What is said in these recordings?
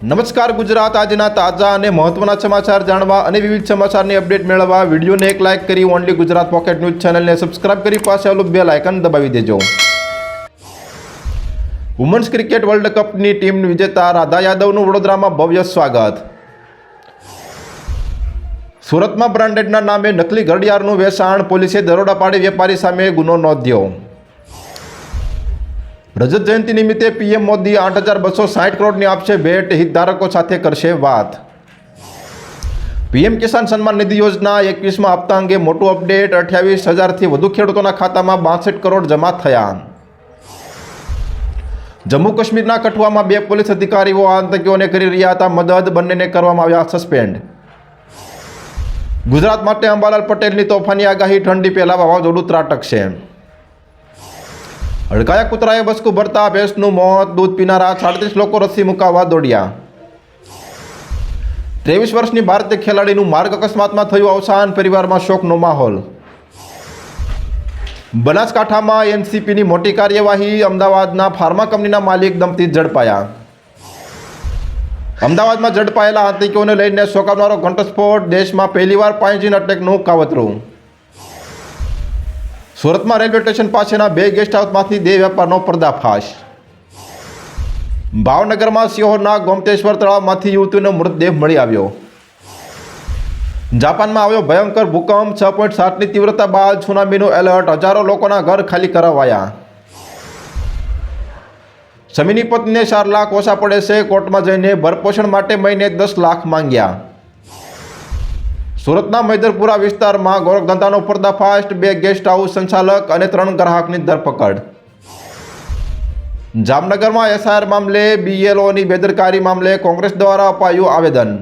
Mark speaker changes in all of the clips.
Speaker 1: નમસ્કાર ગુજરાત આજના તાજા અને મહત્વના સમાચાર જાણવા અને વિવિધ સમાચારની અપડેટ મેળવવા વિડીયોને એક લાઇક કરી ઓનલી ગુજરાત પોકેટ ન્યૂઝ ચેનલને સબસ્ક્રાઇબ કરી પાસે આવેલું બેલ આઇકન દબાવી દેજો. વુમન્સ ક્રિકેટ વર્લ્ડ કપની ટીમ વિજેતા રાધા યાદવનું વડોદરામાં ભવ્ય સ્વાગત. સુરતમાં બ્રાન્ડેડના નામે નકલી ઘડિયાળનું વેચાણ પોલીસે દરોડા પાડી વેપારી સામે ગુનો નોંધ્યો. રજત જયંતિ નિમિત્તે પીએમ મોદી આઠ હજાર બસો સાઠ કરોડની આપશે ભેટ. હિતધારકો સાથે કરશે વાત. પીએમ કિસાન સન્માન નિધિ યોજના એકવીસમાં આપતા અંગે મોટું અપડેટ. અઠ્યાવીસ હજારથી વધુ ખેડૂતોના ખાતામાં બાસઠ કરોડ જમા થયા. જમ્મુ કાશ્મીરના કઠુઆમાં બે પોલીસ અધિકારીઓ આતંકીઓને કરી રહ્યા હતા મદદ. બંનેને કરવામાં આવ્યા સસ્પેન્ડ. ગુજરાત માટે અંબાલાલ પટેલની તોફાની આગાહી. ઠંડી પહેલા વાવાઝોડું ત્રાટકશે. હડકાયા કૂતરાએ બસકું ભરતા ભેંસનું મોત, દૂધ પીનારા સાડત્રીસ લોકો રસી મુકાવવા દોડ્યા. ત્રેવીસ વર્ષની ભારતીય ખેલાડીનું માર્ગ અકસ્માતમાં થયું અવસાન, પરિવારમાં શોકનો માહોલ. બનાસકાંઠામાં એનસીપીની મોટી કાર્યવાહી, અમદાવાદના ફાર્મા કંપનીના માલિક દંપતી ઝડપાયા. અમદાવાદમાં ઝડપાયેલા આતંકીઓને લઈને શોકાવનારો ઘંટસ્ફોટ, દેશમાં પહેલીવાર પાંચીન અટેકનું કાવતરું. સુરતમાં રેલવે સ્ટેશન પાસેના બે ગેસ્ટ હાઉસમાંથી દેહ વેપારનો પર્દાફાશ. ભાવનગરમાં સિંહોરના ગોમતેશ્વર તળાવમાંથી યુવતીનો મૃતદેહ મળી આવ્યો. જાપાનમાં આવ્યો ભયંકર ભૂકંપ, છ પોઈન્ટ સાતની તીવ્રતા બાદ સુનામીનું એલર્ટ હજારો લોકોના ઘર ખાલી કરાવાયા. સમીની પત્નીને ચાર લાખ ઓછા પડે છે, કોર્ટમાં જઈને ભરપોષણ માટે મહિને દસ લાખ માંગ્યા. સુરતના મૈદરપુરા વિસ્તારમાં ગોરખધંધાનો પર્દાફાશ, બે ગેસ્ટ હાઉસ સંચાલક અને ત્રણ ગ્રાહકની ધરપકડ. જામનગરમાં એસઆર મામલે બીએલઓની બેદરકારી મામલે કોંગ્રેસ દ્વારા અપાયું આવેદન.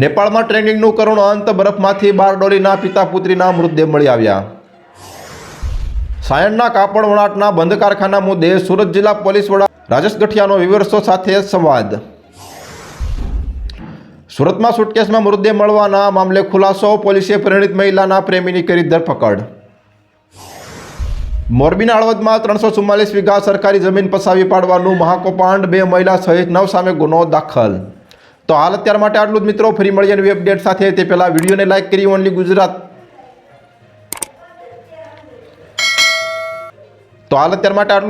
Speaker 1: નેપાળમાં ટ્રેનિંગનું કરુણ અંત, બરફમાંથી બારડોલીના પિતા પુત્રીના મૃતદેહ મળી આવ્યા. સાયણના કાપડ વણાટના બંધ કારખાના મુદ્દે સુરત જિલ્લા પોલીસ વડા રાજેશ ગઠિયાનો વિવર્સો સાથે સંવાદ. સુરતમાં સુટકેસમાં મૃતદેહ મળવાના મામલે ખુલાસો, પોલીસે પરિણીત મહિલાના પ્રેમીની કરી ધરપકડ. મોરબીના હળવદમાં ત્રણસો ચુમ્માલીસ વીઘા સરકારી જમીન પસાવી પાડવાનું મહાકોપાંડ, બે મહિલા સહિત નવ સામે ગુનો દાખલ. તો હાલ અત્યાર માટે આટલું જ મિત્રો, ફરી મળીએ નવી અપડેટ સાથે. તે પહેલાં વિડીયોને લાઇક કરી ઓનલી ગુજરાત. તો હાલ અત્યાર માટે આટલું